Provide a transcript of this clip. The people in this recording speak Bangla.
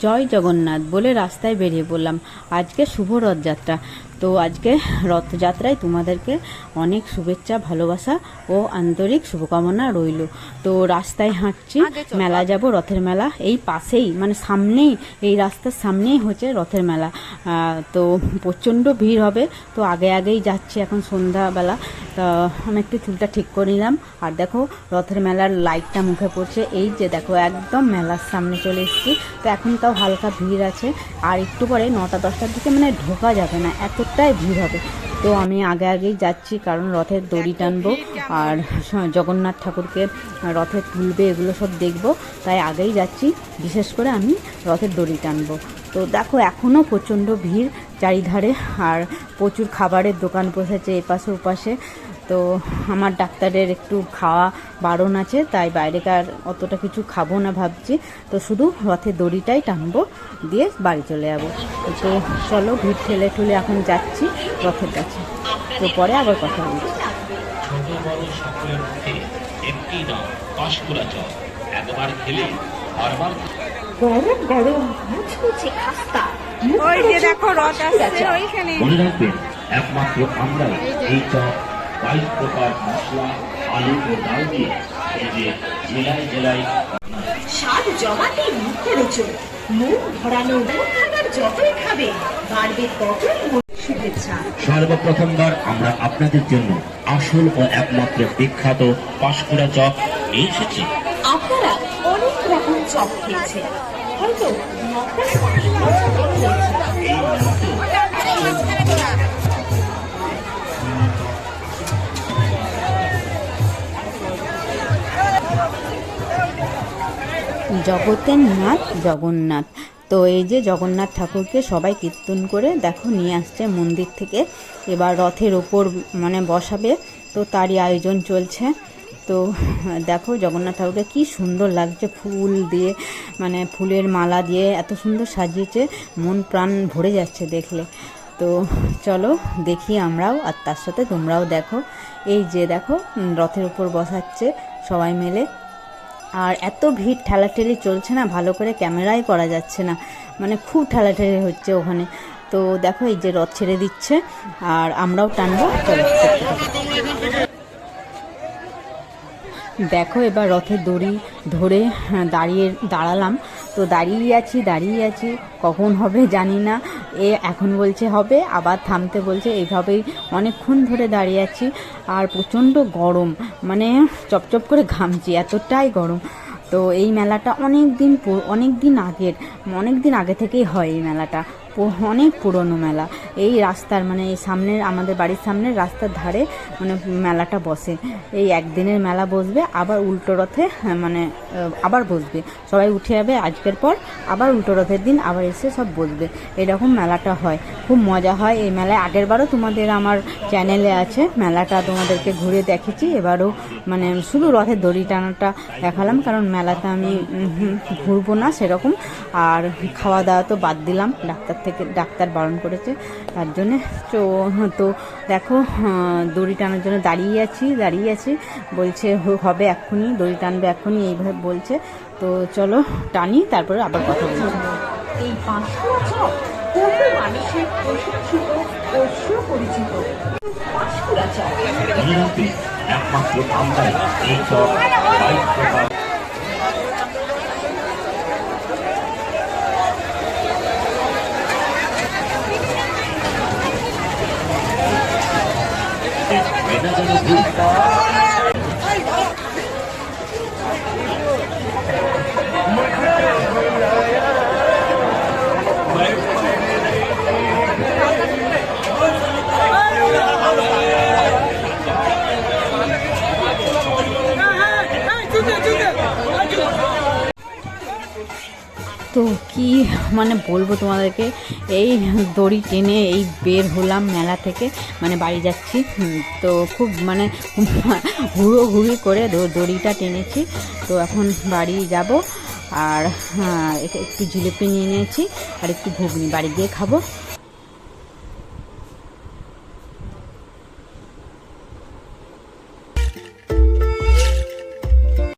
জয় জগন্নাথ বলে রাস্তায় বেরিয়ে পড়লাম। আজকে শুভ রথযাত্রা। তো আজকে রথযাত্রায় তোমাদেরকে অনেক শুভেচ্ছা ভালোবাসা ও আন্তরিক শুভকামনা রইল। তো রাস্তায় হাঁটছি মেলা যাব রথের মেলা। এই পাশেই মানে সামনেই এই রাস্তার সামনেই হচ্ছে রথের মেলা। তো প্রচণ্ড ভিড় হবে। তো আগে আগেই যাচ্ছি এখন সন্ধ্যাবেলা। তো আমি একটু চুলটা ঠিক করে নিলাম। আর দেখো রথের মেলার লাইটটা মুখে পড়ছে। এই যে দেখো একদম মেলার সামনে চলে এসেছি। তো এখন তাও হালকা ভিড় আছে। আর একটু পরে নটা দশটার দিকে মানে ঢোকা যাবে না। এতটাই ভিড় হবে। তো আমি আগে আগেই যাচ্ছি, কারণ রথের দড়ি টানবো আর জগন্নাথ ঠাকুরকে রথে তুলবে, এগুলো সব দেখব। তাই আগেই যাচ্ছি, বিশেষ করে আমি রথের দড়ি টানবো। তো দেখো এখনও প্রচণ্ড ভিড় চারিধারে, আর প্রচুর খাবারের দোকান বসেছে এপাশে ওপাশে। তো আমার ডাক্তারের একটু খাওয়া বারণ আছে তাই বাইরেকার অতটা কিছু খাব না ভাবছি। তো শুধু রথের দড়িটাই টানবো দিয়ে বাড়ি চলে যাব। তো চলো ভিড় ঠেলে ঠুলে এখন যাচ্ছি রথের কাছে। তো পরে আবার কথা বলছি ছোট বড় সকলের মুখে একটি নাম পাঁশকুড়া চপ একবার খেলে বারবার গরম গরম মুচমুচে খাস্তা। ওই যে দেখো রথ আসছে ওইখানে মনে রাখবেন একমাত্র আমরাই এই চপ বাইশ প্রকার মশলা আলু ও ডাল দিয়ে ভেজে জেলায় জেলায় স্বাদ জমাতে মুখে রুচো মুখ ভরানো মুখ খাবার যতই খাবে বাড়বে ততই শুভেচ্ছা। সর্বপ্রথমবার আমরা আপনাদের জন্য আসল ও একমাত্র বিখ্যাত পাঁশকুড়া চপ নিয়ে এসেছি। আপনারা অনেক রকম চপ খেয়েছেন। হয়তো। এই জগতের নাথ জগন্নাথ। তো এই যে জগন্নাথ ঠাকুরকে সবাই কীর্তন করে, দেখো নিয়ে আসছে মন্দির থেকে। এবার রথের ওপর মানে বসাবে, তো তারই আয়োজন চলছে। তো দেখো জগন্নাথ ঠাকুরকে কি সুন্দর লাগছে ফুল দিয়ে মানে ফুলের মালা দিয়ে, এত সুন্দর সাজিয়েছে। মন প্রাণ ভরে যাচ্ছে দেখলে। তো চলো দেখি আমরাও, আর তার সাথে তোমরাও দেখো। এই যে দেখো, রথের উপর বসাচ্ছে সবাই মিলে। আর এত ভিড় ঠেলাঠেলি চলছে না ভালো করে ক্যামেরাই করা যাচ্ছে না। মানে খুব ঠেলাঠেলি হচ্ছে ওখানে। তো দেখো এই যে রথ ছেড়ে দিচ্ছে আর আমরাও টানবো। দেখো এবার রথের দড়ি ধরে হ্যাঁ, দাঁড়িয়ে দাঁড়ালাম। তো দাঁড়িয়ে আছি দাঁড়িয়ে আছি কখন হবে জানি না। এ এখন বলছে হবে, আবার থামতে বলছে, এইভাবেই অনেকক্ষণ ধরে দাঁড়িয়ে আছি। আর প্রচণ্ড গরম মানে চপচপ করে ঘামছি, এতটাই গরম। তো এই মেলাটা অনেক দিন অনেক দিন আগের অনেক দিন আগে থেকেই হয় এই মেলাটা। অনেক পুরনো মেলা। এই রাস্তার মানে এই সামনের আমাদের বাড়ির সামনের রাস্তার ধারে মানে মেলাটা বসে। এই একদিনের মেলা বসবে আবার উল্টো রথে হ্যাঁ, মানে আবার বসবে। সবাই উঠে যাবে আজকের পর আবার উল্টো রথের দিন আবার এসে সব বসবে। এরকম মেলাটা হয়। খুব মজা হয় এই মেলায়। আগেরবারও তোমাদের আমার চ্যানেলে আছে মেলাটা তোমাদেরকে ঘুরে দেখেছি। এবারও মানে শুধু রথের দড়ি টানাটা দেখালাম কারণ মেলাতে আমি ঘুরবো না সেরকম। আর খাওয়া দাওয়া তো বাদ দিলাম ডাক্তার থেকে ডাক্তার বারণ করেছে। তার জন্যে তো তো দেখো দড়ি টানার জন্য দাঁড়িয়ে আছি দাঁড়িয়ে আছি। বলছে হবে এক্ষুনি দড়ি টানবে এক্ষুনি এইভাবে বলছে। তো চলো টানি তারপরে আবার কথা বলছি এই বহু মানুষের প্রশংসিত ও সুপরিচিত পাঁশকুড়া চপ একমাত্র আমরাই এই চপ 我不 তো কি মানে বলব তোমাদেরকে? এই দড়ি টেনে এই বের হলাম মেলা থেকে মানে বাড়ি যাচ্ছি। তো খুব মানে হুড়ো ঘুরি করে দড়িটা টেনেছি। তো এখন বাড়ি যাব। আর হ্যাঁ, একটু জিলিপি নিয়ে নিয়েছি আর একটু ঘুগনি বাড়ি গিয়ে খাব।